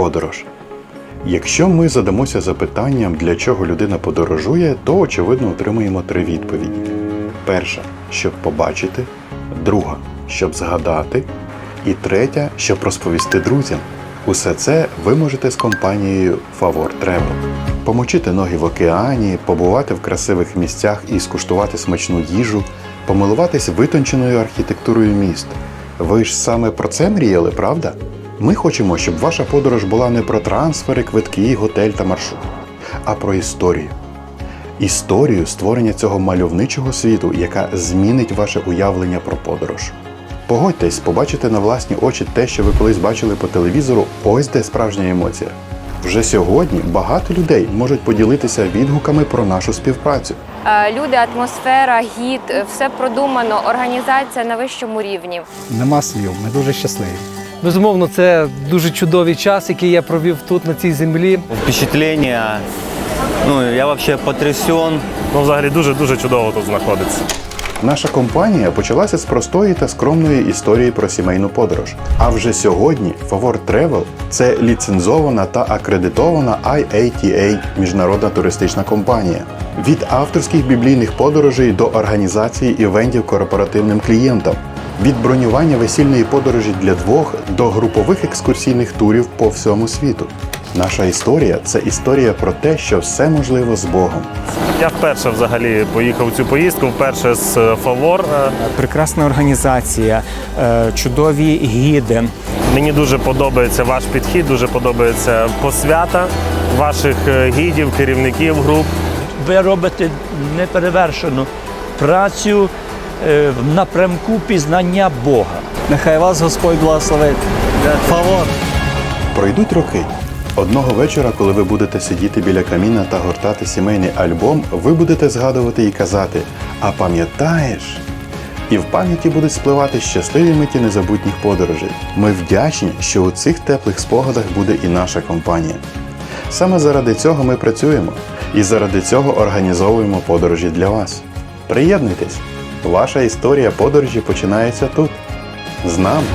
Подорож. Якщо ми задамося запитанням, для чого людина подорожує, то очевидно отримаємо три відповіді: перша щоб побачити, друга щоб згадати, і третя щоб розповісти друзям. Усе це ви можете з компанією Favor Travel. Помочити ноги в океані, побувати в красивих місцях і скуштувати смачну їжу, помилуватись витонченою архітектурою міст. Ви ж саме про це мріяли, правда? Ми хочемо, щоб ваша подорож була не про трансфери, квитки, готель та маршрут, а про історію. Історію створення цього мальовничого світу, яка змінить ваше уявлення про подорож. Погодьтесь, побачити на власні очі те, що ви колись бачили по телевізору, ось де справжня емоція. Вже сьогодні багато людей можуть поділитися відгуками про нашу співпрацю. Е, Люди, атмосфера, гід, е, все продумано, організація на вищому рівні. Нема слів, ми дуже щасливі. Безумовно, це дуже чудовий час, який я провів тут, на цій землі. Впечатлення. Ну, я вообще потрясен. Ну, взагалі дуже дуже чудово тут знаходиться. Наша компанія почалася з простої та скромної історії про сімейну подорож. А вже сьогодні Favor Travel – це ліцензована та акредитована IATA міжнародна туристична компанія. Від авторських біблійних подорожей до організації івентів корпоративним клієнтам, від бронювання весільної подорожі для двох до групових екскурсійних турів по всьому світу. Наша історія це історія про те, що все можливо з Богом. Я вперше взагалі поїхав у цю поїздку, вперше з е, Фавор. Е, прекрасна організація, е, чудові гіди. Мені дуже подобається ваш підхід, дуже подобається посвята ваших гідів, керівників груп. ви робите неперевершену працю в напрямку пізнання Бога. Нехай вас Господь благословить. Фавор. Пройдуть роки. Одного вечора, коли ви будете сидіти біля каміна та гортати сімейний альбом, ви будете згадувати і казати: А пам'ятаєш? І в пам'яті будуть спливати щасливі миті незабутніх подорожей. Ми вдячні, що у цих теплих спогадах буде і наша компанія. Саме заради цього ми працюємо і заради цього організовуємо подорожі для вас. Приєднуйтесь! Ваша історія подорожі починається тут. З нами.